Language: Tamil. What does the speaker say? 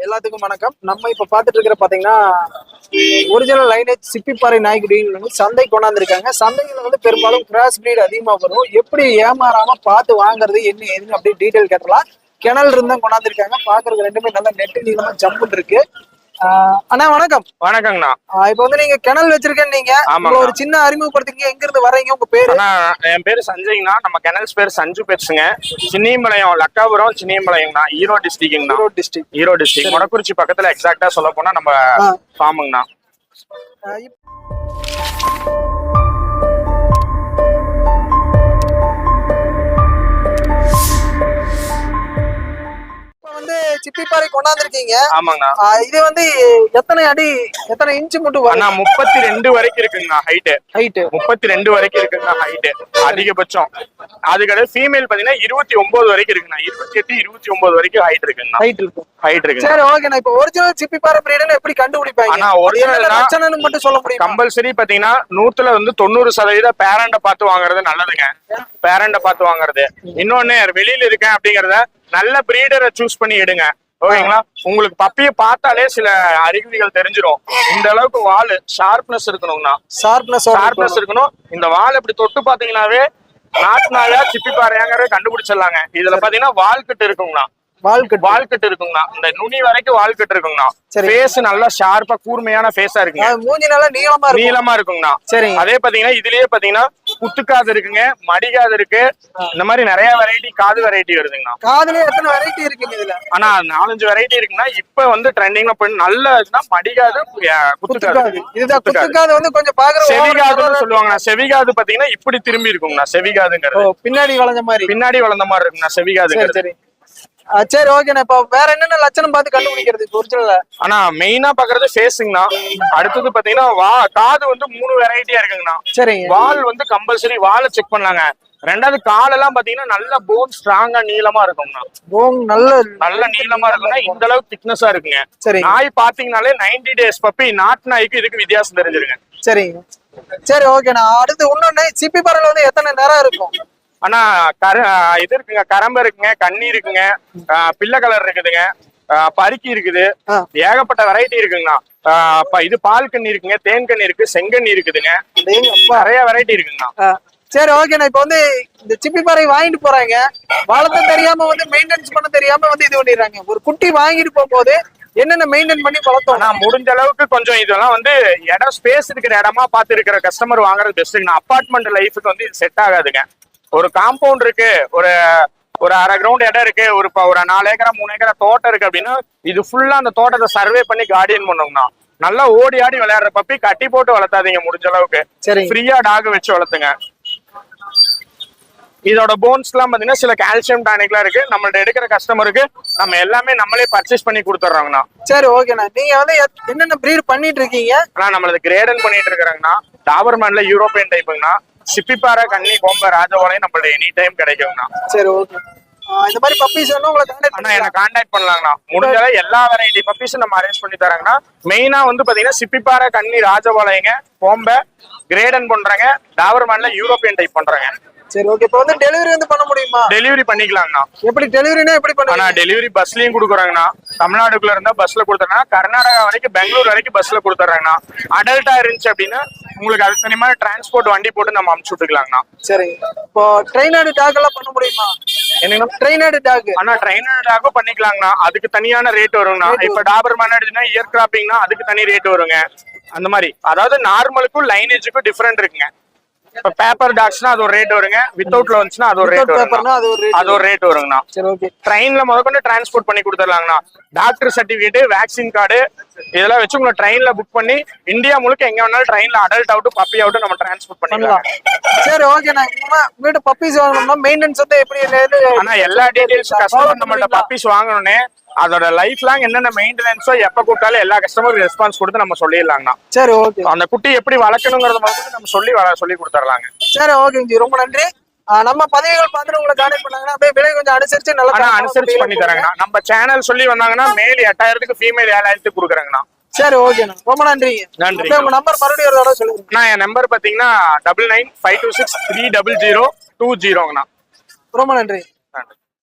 எல்லாத்துக்கும் வணக்கம். நம்ம இப்ப பாத்துட்டு இருக்கிற பாத்தீங்கன்னா ஒரிஜினல் லைனேஜ் சிப்பிப்பாறை நாய்க்குடின்னு வந்து சந்தை கொண்டாந்துருக்காங்க. சந்தையில வந்து பெரும்பாலும் கிராஸ் பிரீட் அதிகமா வரும். எப்படி ஏமாறாம பார்த்து வாங்குறது என்ன ஏதுன்னு அப்படியே டீட்டெயில் கேட்டலாம் கிணல் இருந்தா கொண்டாந்துருக்காங்க. பாக்குறதுக்கு ரெண்டுமே நல்லா நெட்டு நீளமா ஜம்புன்னு இருக்கு. அண்ணா வணக்கம். வணக்கங்கண்ணா. இப்ப வந்து நீங்க கிணல் வச்சிருக்கேன்னு நீங்க. ஒரு சின்ன அறிமுகப்படுத்திங்க எங்க இருந்து வர்றீங்க? உங்க பேரு? என் பேரு சஞ்சய்ங்கண்ணா. நம்ம கெனல்ஸ் பேர் சஞ்சு பெட்ஸுங்க சின்னியம்பாளையம் லக்காபுரம் சின்னியம்பாளையங்கண்ணா. ஈரோடு டிஸ்ட்ரிக்ட்ங்கண்ணா. ஈரோடு டிஸ்ட்ரிக்ட். ஈரோடு டிஸ்ட்ரிக்ட். மொடக்குறிச்சி பக்கத்துல எக்ஸாக்டா சொல்ல போனா நம்ம ஃபார்முங்கண்ணா. கொண்டாந்துருக்கீங்க. ஆமாங்கண்ணா. ஆஹ் இது வந்து எத்தனை அடி எத்தனை இன்ச்சு மட்டும் அண்ணா முப்பத்தி ரெண்டு வரைக்கும் இருக்குங்கண்ணா ஹைட்டு ஹைட்டு முப்பத்தி ரெண்டு வரைக்கும் இருக்குங்கண்ணா ஹைட்டு அதிகபட்சம். அதுக்கடுத்து ஃபீமேல் பாத்தீங்கன்னா இருபத்தி ஒன்பது வரைக்கும் இருக்குண்ணா இருபத்தி எட்டு இருபத்தி ஒன்பது வரைக்கும் ஹைட் இருக்குங்கண்ணா. ஹைட் இருக்கும் ஹைட் இருக்குங்க சரி ஓகே இப்ப ஒரிஜினல் சிப்பி பாறை பிரீடுன்னு எப்படி கண்டுபிடிப்பாங்க? ஆனா லட்சணம்னு மட்டும் சொல்ல முடியுமா? கம்பல்சரி பாத்தீங்கன்னா நூத்துல வந்து தொண்ணூறு சதவீத பேரண்ட பார்த்து வாங்குறது நல்லதுங்க. பேரண்ட பார்த்து வாங்குறது. இன்னொன்னு வெளியில இருக்கேன் அப்படிங்கறத நல்ல பிரீடரை சூஸ் பண்ணி எடுங்க. ஓகேங்களா? உங்களுக்கு பப்பிய பார்த்தாலே சில அறிகுறிகள் தெரிஞ்சிரும். இந்த அளவுக்கு வால் ஷார்ப்னஸ் இருக்கணும்னா ஷார்ப்னஸ் ஷார்ப்னஸ் இருக்கணும். இந்த வால் இப்படி தொட்டு பாத்தீங்கன்னாவே நாட்டு நாயா சிப்பி பாறையாங்கிறத கண்டுபிடிச்சிடலாங்க. இதுல பாத்தீங்கன்னா வால் கட்டு இருக்குங்கண்ணா. வாழ்க்கை வால் கட்டு இருக்குங்கண்ணா. இந்த நுனி வரைக்கும் வால் கட்டு இருக்குங்கண்ணா. சரி. ஃபேஸ் நல்லா ஷார்ப்பா கூர்மையான ஃபேஸா இருக்குங்க. மூஞ்சி நல்லா நீளமா நீளமா இருக்குங்கண்ணா. சரிங்க. அதே பாத்தீங்கன்னா இதுலயே பாத்தீங்கன்னா குத்துக்காது இருக்குங்க மடிகாது இருக்கு. இந்த மாதிரி நிறைய வெரைட்டி காது வெரைட்டி வருதுங்கண்ணா. காதுல எத்தனை வெரைட்டி இருக்குங்க இதுல? ஆனா நாலஞ்சு வெரைட்டி இருக்குன்னா இப்ப வந்து ட்ரெண்டிங்ல போய் நல்ல இதுனா மடிகாது அஹ், குத்துக்காது. இதுதான் குத்துக்காது. வந்து கொஞ்சம் பாக்குற செவிகாதுன்னு சொல்லுவாங்கண்ணா. செவிகாது பாத்தீங்கன்னா இப்படி திரும்பி இருக்குங்கண்ணா செவிகாதுங்கிறது. பின்னாடி வளைஞ்ச மாதிரி. பின்னாடி வளர்ந்த மாதிரி இருக்குங்கண்ணா சரி செவிகாதுங்கிறது சரி சரி ஓகேண்ணா இப்ப வேற என்னென்ன லட்சணம் பார்த்து கண்டுபிடிக்கிறது ஒரிஜினல் ஆனா மெயினா பாக்குறது ஃபேஸுங்கண்ணா அடுத்தது பாத்தீங்கன்னா வா காது வந்து மூணு வெரைட்டியா இருக்குங்கண்ணா. சரிங்க. வால் வந்து கம்பல்சரி வாலை செக் பண்ணலாங்க. ரெண்டாவது காலெல்லாம் பாத்தீங்கன்னா நல்ல போன் ஸ்ட்ராங்கா நீளமா இருக்கும்ண்ணா போங் நல்ல நல்ல நீளமா இருக்குன்னா இந்த அளவுக்கு திக்னஸா இருக்குங்க. சரிங்க. நாய் பாத்தீங்கன்னாலே 90 டேஸ் பப்பி நாட்டு நாய்க்கு இதுக்கு வித்தியாசம் தெரிஞ்சிருங்க. சரிங்க. சரி ஓகேண்ணா அடுத்து இன்னொன்னு சிப்பி பறவை வந்து எத்தனை நேரம் இருக்கும்? ஆனா கர இது இருக்குங்க கரம்பு இருக்குங்க கண்ணி இருக்குங்க பிள்ளை கலர் இருக்குதுங்க பருக்கி இருக்குது. ஏகப்பட்ட வெரைட்டி இருக்குங்கண்ணா. இது பால் கண்ணி இருக்குங்க தேன் கண்ணி இருக்கு செங்கண்ணி இருக்குதுங்க. நிறைய வெரைட்டி இருக்குங்கண்ணா. சரி ஓகேண்ணா இப்ப வந்து இந்த சிப்பி பாறை வாங்கிட்டு போறாங்க. வளர்த்த தெரியாம வந்து மெயின்டெனன்ஸ் பண்ண தெரியாம வந்து இது பண்ணிடுறாங்க. ஒரு குட்டி வாங்கிட்டு போகும்போது என்னென்ன மெயின்டைன் பண்ணி வளர்த்தோம்? முடிஞ்ச அளவுக்கு கொஞ்சம் இதெல்லாம் வந்து இடம் ஸ்பேஸ் இருக்கிற இடமா பார்த்து இருக்கிற கஸ்டமர் வாங்குறது பெஸ்ட்டுங்கண்ணா அப்பார்ட்மெண்ட் லைஃபுக்கு வந்து இது செட் ஆகாதுங்க. ஒரு காம்பவுண்ட் இருக்கு. ஒரு ஒரு அரை கிரவுண்ட் இடம் இருக்கு. ஒரு ஒரு நாலு ஏக்கரா மூணு ஏக்கரா தோட்டம் இருக்கு அப்படின்னா இது ஃபுல்லா அந்த தோட்டத்தை சர்வே பண்ணி கார்டியன் பண்ணுங்கண்ணா நல்லா ஓடி ஆடி விளையாடுற பப்பி கட்டி போட்டு வளர்த்தாதீங்க முடிஞ்ச அளவுக்கு. ஃப்ரீயா டாக் வச்சு வளர்த்துங்க. இதோட போன்ஸ் எல்லாம் பாத்தீங்கன்னா சில கால்சியம் டானிக்லாம் இருக்கு. நம்மள்ட்ட எடுக்கிற கஸ்டமருக்கு நம்ம எல்லாமே நம்மளே பர்ச்சேஸ் பண்ணி கொடுத்துட்றோங்கண்ணா. சரி ஓகேண்ணா நீங்க வந்து என்னென்ன ப்ரீட் பண்ணிட்டு இருக்கீங்க? ஆனா நம்மளது கிரேடன் பண்ணிட்டு இருக்கிறாங்கன்னா டாபர்மேன்ல யூரோப்பியன் டைப்புங்கண்ணா சிப்பிப்பாறை கன்னி கோம்ப ராஜபாளையம் நம்மள்ட்ட எனி டைம் கிடைக்குங்கண்ணா. சரி ஓகே இந்த மாதிரி பப்பீஸ் வேணும் உங்களை கான்டாக்ட் ஆனா என்ன கான்டாக்ட் பண்ணலாங்கண்ணா. முடிஞ்ச எல்லா வெரைட்டி பப்பீஸும் நம்ம அரேஞ்ச் பண்ணி தராங்கண்ணா. மெயினா வந்து பாத்தீங்கன்னா சிப்பிப்பாறை கன்னி ராஜபாளையங்க கோம்ப கிரேடன் பண்றாங்க. டாபர்மேன்ல யூரோப்பியன் டைப் பண்றாங்க. சரி ஓகே இப்போ வந்து டெலிவரி வந்து பண்ண முடியுமா? டெலிவரி பண்ணிக்கலாங்கண்ணா. எப்படி டெலிவரினா எப்படி பண்ணுவீங்க டெலிவரி பஸ்லயும் கொடுக்குறாங்கண்ணா. தமிழ்நாடுக்குள்ள இருந்தா பஸ்ல கொடுத்துறாங்க கர்நாடகா வரைக்கும் பெங்களூர் வரைக்கும் பஸ்ல கொடுத்துறாங்கண்ணா. அடல்ட்டா இருந்துச்சு அப்படின்னா உங்களுக்கு அதுக்கு தனியாக டிரான்ஸ்போர்ட் வண்டி போட்டு நம்ம அமுச்சு விட்டுக்கலாங்கண்ணா. சரி இப்போ ட்ரெயினாடு டாக் எல்லாம் பண்ண முடியுமா? என்னங்கண்ணா ட்ரெயினாடு டாக் ஆனா ட்ரைனர்டாகவும் பண்ணிக்கலாங்கண்ணா. அதுக்கு தனியான ரேட் வருங்கண்ணா. இப்ப டாபர் மேன் எடுத்துனா இயர் கிராப்பிங்னா அதுக்கு தனி ரேட் வருங்க. அந்த மாதிரி. அதாவது நார்மலுக்கும் லைனேஜுக்கும் டிஃபரெண்ட் இருக்குங்க. இப்ப பேப்பர் டாக்ஸ்னா அது ஒரு ரேட் வருங்க. வித்தவுட்ல வந்துச்சுன்னா அது ஒரு ரேட் paperனா அது ஒரு rate அது ஒரு ரேட் வருங்கண்ணா. சரி ஓகே ட்ரெயின்ல முதற்கொண்டு டிரான்ஸ்போர்ட் பண்ணி கொடுத்துடலாங்கண்ணா. டாக்டர் சர்டிபிகேட் வேக்சின் கார்டு இதெல்லாம் வச்சு உங்களை ட்ரெயின்ல புக் பண்ணி இந்தியா முழுக்க எங்க வேணாலும் ட்ரெயின்ல அடல்ட் அவுட் பப்பி அவுட் நம்ம டிரான்ஸ்போர்ட் பண்ணிக்கலாம். சரி ஓகே வீட்டு பப்பீஸ் வாங்கணும்னா மெயின்டெனன்ஸ் வந்து எப்படி ஆனா எல்லா டீடைல்ஸ் கஸ்டமர் நம்மள்ட்ட பப்பீஸ் வாங்கணும்னே அதோட லைஃப் லாங் என்னென்ன மெயின்டெனன்ஸோ எப்ப கூப்பிட்டாலும் எல்லா கஸ்டமருக்கு ரெஸ்பான்ஸ் கொடுத்து நம்ம சொல்லிடலாங்கண்ணா. சரி ஓகே அந்த குட்டி எப்படி வளர்க்கணுங்கிறத மட்டும் நம்ம சொல்லி சொல்லி கொடுத்துடலாங்க. சரி ஓகேங்க ஜி ரொம்ப நன்றி. நம்ம பதிவுகள் பார்த்துட்டு உங்களை கான்டாக்ட் பண்ணாங்கன்னா அப்படியே விலை கொஞ்சம் அனுசரிச்சு நல்லா அனுசரிச்சு பண்ணி தராங்கண்ணா நம்ம சேனல் சொல்லி வந்தாங்கன்னா மேல் எட்டாயிரத்துக்கு ஃபீமேல் ஏழாயிரத்துக்கு கொடுக்குறாங்கண்ணா. சரி ஓகேண்ணா ரொம்ப நன்றிங்க நன்றி. அப்படியே உங்க நம்பர் மறுபடியும் ஒரு தடவை சொல்லுங்க. அண்ணா என் நம்பர் பாத்தீங்கன்னா double nine five two six three double zero two ஜீரோங்கண்ணா ரொம்ப நன்றி.